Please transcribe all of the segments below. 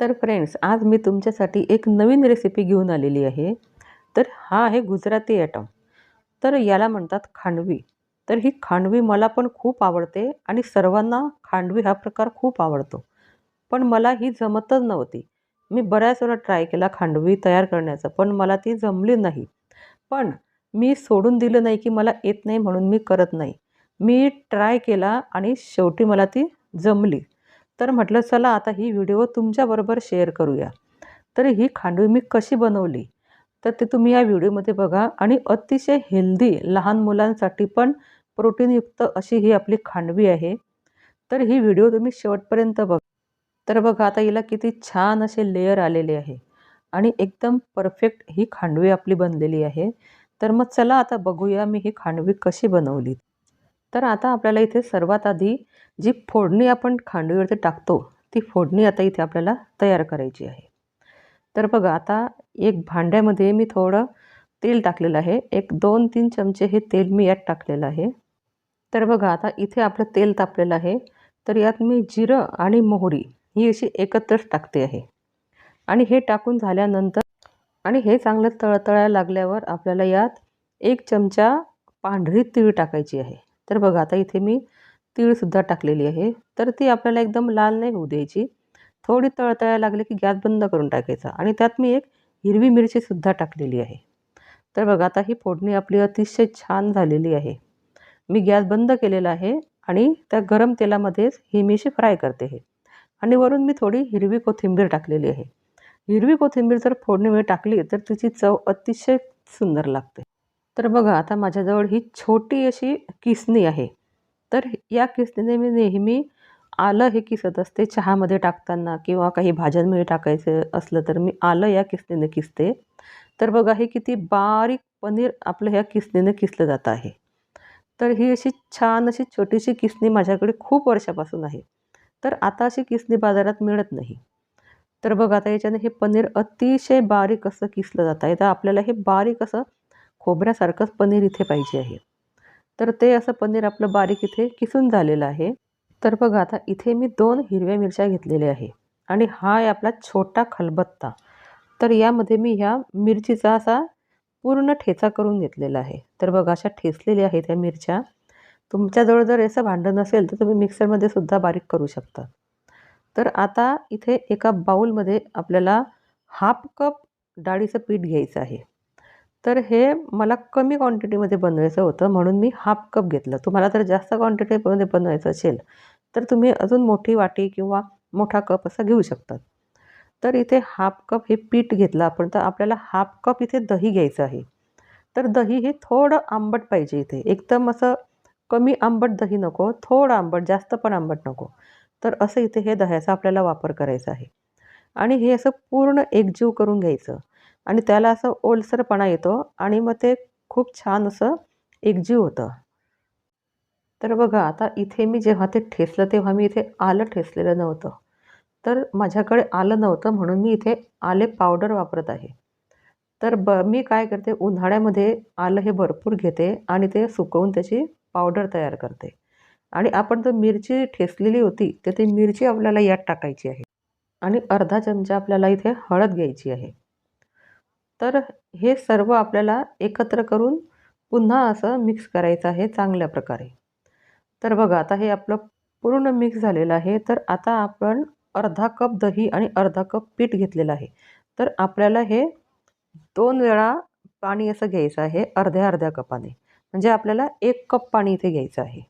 तर फ्रेंड्स आज मी तुमच्यासाठी एक नवीन रेसिपी घेऊन आलेली आहे. तर हा आहे गुजराती ॲटम तर याला म्हणतात खांडवी. तर ही खांडवी मला पण खूप आवडते आणि सर्वांना खांडवी हा प्रकार खूप आवडतो. पण मला ही जमतच नव्हती. मी बऱ्याच वेळा ट्राय केला खांडवी तयार करण्याचा पण मला ती जमली नाही. पण मी सोडून दिलं नाही की मला येत नाही म्हणून मी करत नाही. मी ट्राय केला आणि शेवटी मला ती जमली. तर म्हटलं चला आता ही व्हिडिओ तुमच्याबरोबर शेअर करूया. तर ही खांडवी मी कशी बनवली? तर ते तुम्ही या व्हिडिओमध्ये बघा. आणि अतिशय हेल्दी लहान मुलांसाठी पण प्रोटीनयुक्त अशी ही आपली खांडवी आहे. तर ही व्हिडिओ तुम्ही शेवटपर्यंत बघा. तर बघा आता हिला किती छान असे लेयर आलेले आहे. आणि एकदम परफेक्ट ही खांडवी आपली बनलेली आहे. तर मग चला आता बघूया मी ही खांडवी कशी बनवली. तर आता आपल्याला इथे सर्वात आधी जी फोडणी आपण खांडवीवरती टाकतो ती फोडणी आता इथे आपल्याला तयार करायची आहे. तर बघा आता एक भांड्यामध्ये मी थोडं तेल टाकलेलं आहे. एक दोन तीन चमचे हे तेल मी यात टाकलेलं आहे. तर बघा आता इथे आपलं तेल तापलेलं आहे. तर यात मी जिरं आणि मोहरी ही अशी एकत्रच टाकते आहे. आणि हे टाकून झाल्यानंतर आणि हे चांगलं तळतळायला लागल्यावर आपल्याला यात एक चमचा पांढरी तीळ टाकायची आहे. तर बघा आता इथे मी तीळसुद्धा टाकलेली आहे. तर ती आपल्याला एकदम लाल नाही होऊ द्यायची. थोडी तळतळायला लागली की गॅस बंद करून टाकायचा. आणि त्यात मी एक हिरवी मिरचीसुद्धा टाकलेली आहे. तर बघा आता ही फोडणी आपली अतिशय छान झालेली आहे. मी गॅस बंद केलेला आहे आणि त्या गरम तेलामध्येच ही मिशी फ्राय करते आहे. आणि वरून मी थोडी हिरवी कोथिंबीर टाकलेली आहे. हिरवी कोथिंबीर जर फोडणीमध्ये टाकली तर तिची चव अतिशय सुंदर लागते. तर बघा आता माझ्याजवळ ही छोटी अशी किसणी आहे. तर या किसणीने मी नेहमी आलं हे किसत असते चहामध्ये टाकताना किंवा काही भाज्यांमध्ये टाकायचं असलं तर मी आलं या किसणीने किसते. तर बघा हे किती बारीक पनीर आपलं ह्या किसणीने किसलं जात आहे. तर ही अशी छान अशी छोटीशी किसणी माझ्याकडे खूप वर्षापासून आहे. तर आता अशी किसणी बाजारात मिळत नाही. तर बघा आता याच्याने हे पनीर अतिशय बारीक असं किसलं जात आहे. तर आपल्याला हे बारीक असं खोबऱ्यासारखंच पनीर इथे पाहिजे आहे. तर ते असं पनीर आपलं बारीक इथे किसून झालेलं आहे. तर बघा आता इथे मी दोन हिरव्या मिरच्या घेतलेल्या आहे. आणि हा आहे आपला छोटा खलबत्ता. तर यामध्ये मी ह्या मिरचीचा असा पूर्ण ठेचा करून घेतलेला आहे. तर बघा अशा ठेचलेल्या आहेत ह्या मिरच्या. तुमच्याजवळ जर असं भांडं नसेल तर तुम्ही मिक्सरमध्ये सुद्धा बारीक करू शकता. तर आता इथे एका बाऊलमध्ये आपल्याला हाफ कप डाळीचं पीठ घ्यायचं आहे. तर हे मला कमी क्वांटिटीमध्ये बनवायचं होतं म्हणून मी हाफ कप घेतलं. तुम्हाला जर जास्त क्वांटिटीमध्ये बनवायचं असेल तर तुम्ही अजून मोठी वाटी किंवा मोठा कप असा घेऊ शकतात तर इथे हाफ कप हे पीठ घेतलं आपण तर आपल्याला हाफ कप इथे दही घ्यायचं आहे. तर दही हे थोडं आंबट पाहिजे इथे. एकदम असं कमी आंबट दही नको थोडं आंबट जास्त पण आंबट नको. तर असं इथे हे दह्याचा आपल्याला वापर करायचा आहे. आणि हे असं पूर्ण एकजीव करून घ्यायचं. आणि त्याला असं ओलसरपणा येतो आणि मग ते खूप छान असं एकजीव होतं. तर बघा आता इथे मी जेव्हा ते ठेसलं तेव्हा मी इथे आलं ठेसलेलं नव्हतं. तर माझ्याकडे आलं नव्हतं म्हणून मी इथे आले पावडर वापरत आहे. तर ब मी काय करते उन्हाळ्यामध्ये आलं हे भरपूर घेते आणि ते सुकवून त्याची पावडर तयार करते. आणि आपण जर मिरची ठेसलेली होती तर ती मिरची आपल्याला यात टाकायची आहे. आणि अर्धा चमचा आपल्याला इथे हळद घ्यायची आहे. तर हे सर्व आपल्याला एकत्र करून पुन्हा असं मिक्स करायचं आहे चांगल्या प्रकारे. तर बघा आता हे आपलं पूर्ण मिक्स झालेलं आहे. तर आता आपण अर्धा कप दही आणि अर्धा कप पीठ घेतलेलं आहे. तर आपल्याला हे दोन वेळा पाणी असं घ्यायचं आहे अर्ध्या अर्ध्या कपाने. म्हणजे आपल्याला एक कप पाणी इथे घ्यायचं आहे.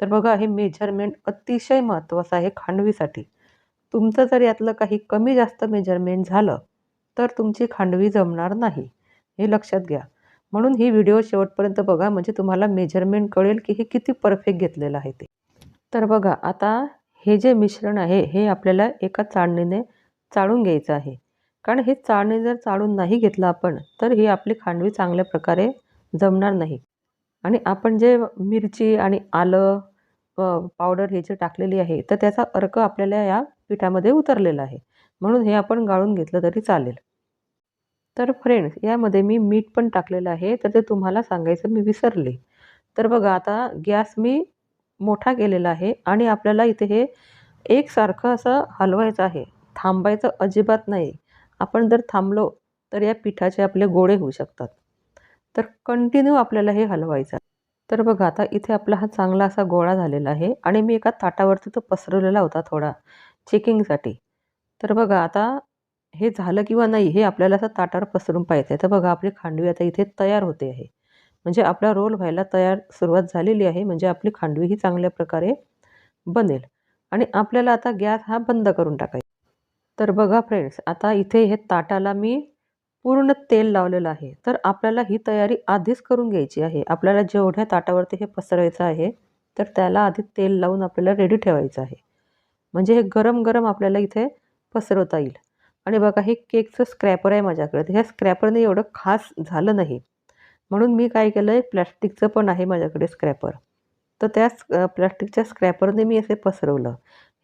तर बघा हे मेजरमेंट अतिशय महत्त्वाचं आहे खांडवीसाठी. तुमचं जर यातलं काही कमी जास्त मेजरमेंट झालं तर तुमची खांडवी जमणार नाही. हे लक्षात घ्या. म्हणून ही व्हिडिओ शेवटपर्यंत बघा. म्हणजे तुम्हाला मेजरमेंट कळेल की हे किती परफेक्ट घेतलेलं आहे ते. तर बघा आता हे जे मिश्रण आहे हे आपल्याला एका चाळणीने चाळून घ्यायचं आहे. कारण हे चाळणी जर चाळून नाही घेतलं आपण तर ही आपली खांडवी चांगल्या प्रकारे जमणार नाही. आणि आपण जे मिरची आणि आलं पावडर हे जे टाकलेली आहे तर त्याचा अर्क आपल्याला या पिठामध्ये उतरलेला आहे. म्हणून हे आपण गाळून घेतलं तरी चालेल. तर फ्रेंड्स यामध्ये मी मीठ पण टाकलेलं आहे तर ते तुम्हाला सांगायचं मी विसरले. तर बघा आता गॅस मी मोठा केलेला आहे आणि आपल्याला इथे हे एकसारखं असं हलवायचं आहे. थांबायचं अजिबात नाही. आपण जर थांबलो तर या पिठाचे आपले गोळे होऊ शकतात. तर कंटिन्यू आपल्याला हे हलवायचं तर बघा आता इथे आपला हा चांगला असा गोळा झालेला आहे आणि मी एका ताटावरती तो पसरवलेला होता थोडा चेकिंगसाठी तर बघा आता हे झालं किंवा नाही हे आपल्याला असं ताटावर पसरून पाहिजे तर बघा आपली खांडवी आता इथे तयार होते आहे. म्हणजे आपला रोल व्हायला तयार सुरुवात झालेली आहे. म्हणजे आपली खांडवी ही चांगल्या प्रकारे बनेल. आणि आपल्याला आता गॅस हा बंद करून टाकायचा. तर बघा फ्रेंड्स आता इथे हे ताटाला मी पूर्ण तेल लावलेलं आहे. तर आपल्याला ही तयारी आधीच करून घ्यायची आहे. आपल्याला जेवढ्या ताटावरती हे पसरायचं आहे तर त्याला आधी तेल लावून आपल्याला रेडी ठेवायचं आहे. म्हणजे हे गरम गरम आपल्याला इथे पसरवता येईल. आणि बघा हे केकचं स्क्रॅपर आहे माझ्याकडे. तर ह्या स्क्रॅपरने एवढं खास झालं नाही. म्हणून मी काय केलं आहे प्लॅस्टिकचं पण आहे माझ्याकडे स्क्रॅपर तर त्या प्लॅस्टिकच्या स्क्रॅपरने मी असे पसरवलं.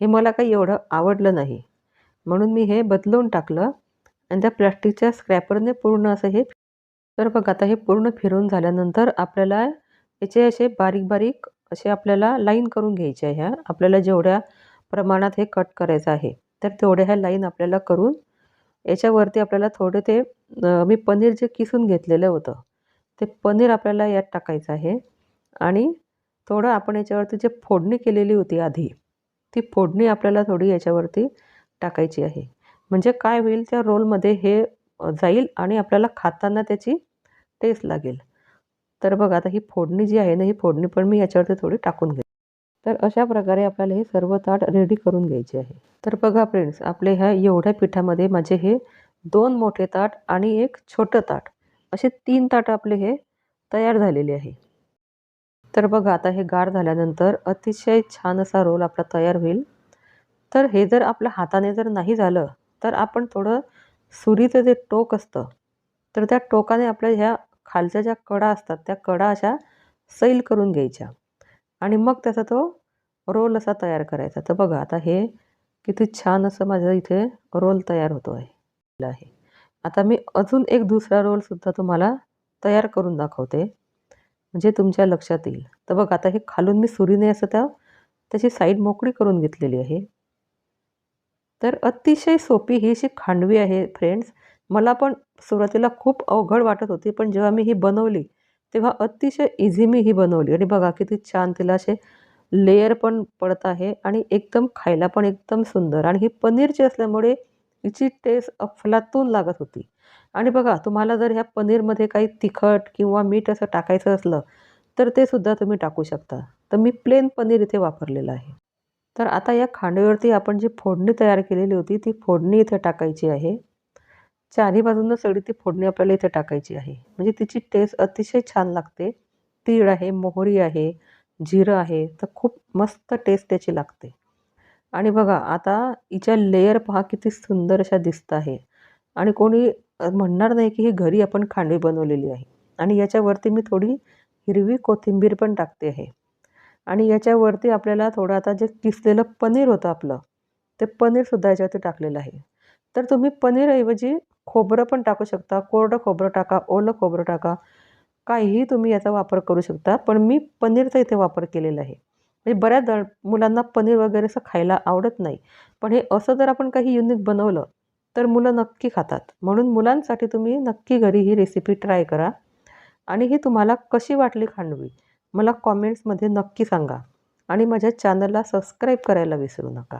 हे मला काही एवढं आवडलं नाही. म्हणून मी हे बदलून टाकलं आणि त्या प्लॅस्टिकच्या स्क्रॅपरने पूर्ण असं हे तर बघा आता हे पूर्ण फिरून झाल्यानंतर आपल्याला याचे असे बारीक बारीक असे आपल्याला लाईन करून घ्यायचे आहे. ह्या आपल्याला जेवढ्या प्रमाणात हे कट करायचं आहे. तर तेवढ्या ह्या लाईन आपल्याला करून याच्यावरती आपल्याला थोडे ते मी पनीर जे किसून घेतलेलं होतं ते पनीर आपल्याला यात टाकायचं आहे. आणि थोडं आपण याच्यावरती जे फोडणी केलेली होती आधी ती फोडणी आपल्याला थोडी याच्यावरती टाकायची आहे. म्हणजे काय होईल त्या रोलमध्ये हे जाईल आणि आपल्याला खाताना त्याची टेस्ट लागेल. तर बघा आता ही फोडणी जी आहे ना ही फोडणी पण मी याच्यावरती थोडी टाकून घेते. तर अशा प्रकारे आपल्याला हे सर्व ताट रेडी करून घ्यायचे आहे. तर बघा फ्रेंड्स आपले ह्या एवढ्या पिठामध्ये माझे हे दोन मोठे ताट आणि एक छोटं ताट असे तीन ताट आपले हे तयार झालेले आहे. तर बघा आता हे गार झाल्यानंतर अतिशय छान असा रोल आपला तयार होईल. तर हे जर आपल्या हाताने जर नाही झालं तर आपण थोडं सुरीचं जे टोक असतं तर त्या टोकाने आपल्या ह्या खालच्या ज्या कडा असतात त्या कडा अशा सैल करून घ्यायच्या. आणि मग त्याचा तो रोल असा तयार करायचा. तर बघा आता हे किती छान असं माझं इथे रोल तयार होतो आहे. आहे. आता मी अजून एक दुसरा रोलसुद्धा तुम्हाला तयार करून दाखवते. म्हणजे तुमच्या लक्षात येईल. तर बघा आता हे खालून मी सुरीने असं त्या त्याची साईड मोकळी करून घेतलेली आहे. तर अतिशय सोपी ही अशी खांडवी आहे फ्रेंड्स मला पण सुरुवातीला खूप अवघड वाटत होती पण जेव्हा मी ही बनवली तेव्हा अतिशय इझी मी ही बनवली. आणि बघा किती छान तिला असे लेयर पण पडत आहे आणि एकदम खायला पण एकदम सुंदर. आणि ही पनीरची असल्यामुळे हिची टेस्ट अफलातून लागत होती. आणि बघा तुम्हाला जर ह्या पनीरमध्ये काही तिखट किंवा मीठ असं टाकायचं असलं तर ते सुद्धा तुम्ही टाकू शकता. तर मी प्लेन पनीर इथे वापरलेलं आहे. तर आता या खांडीवरती आपण जी फोडणी तयार केलेली होती ती फोडणी इथे टाकायची आहे. चारी बाजूनं सगळी ती फोडणी आपल्याला इथे टाकायची आहे. म्हणजे तिची टेस्ट अतिशय छान लागते. तीळ आहे मोहरी आहे जिरं आहे तर खूप मस्त टेस्ट त्याची लागते. आणि बघा आता हिच्या लेयर पहा किती सुंदर अशा दिसत आहे. आणि कोणी म्हणणार नाही की ही घरी आपण खांडवी बनवलेली आहे. आणि याच्यावरती मी थोडी हिरवी कोथिंबीर पण टाकते आहे. आणि याच्यावरती आपल्याला थोडं आता जे किसलेलं पनीर होतं आपलं ते पनीरसुद्धा याच्यावरती टाकलेलं आहे. तर तुम्ही पनीरऐवजी खोबरं पण टाकू शकता कोरडं खोबरं टाका ओलं खोबरं टाका. काहीही तुम्ही याचा वापर करू शकता पण मी पनीरचा इथे वापर केलेला आहे. म्हणजे बऱ्याच जण मुलांना पनीर वगैरे असं खायला आवडत नाही. पण हे असं जर आपण काही युनिक बनवलं तर मुलं नक्की खातात. म्हणून मुलांसाठी तुम्ही नक्की घरी ही रेसिपी ट्राय करा. आणि ही तुम्हाला कशी वाटली खांडवी मला कॉमेंट्समध्ये नक्की सांगा. आणि माझ्या चॅनलला सबस्क्राईब करायला विसरू नका.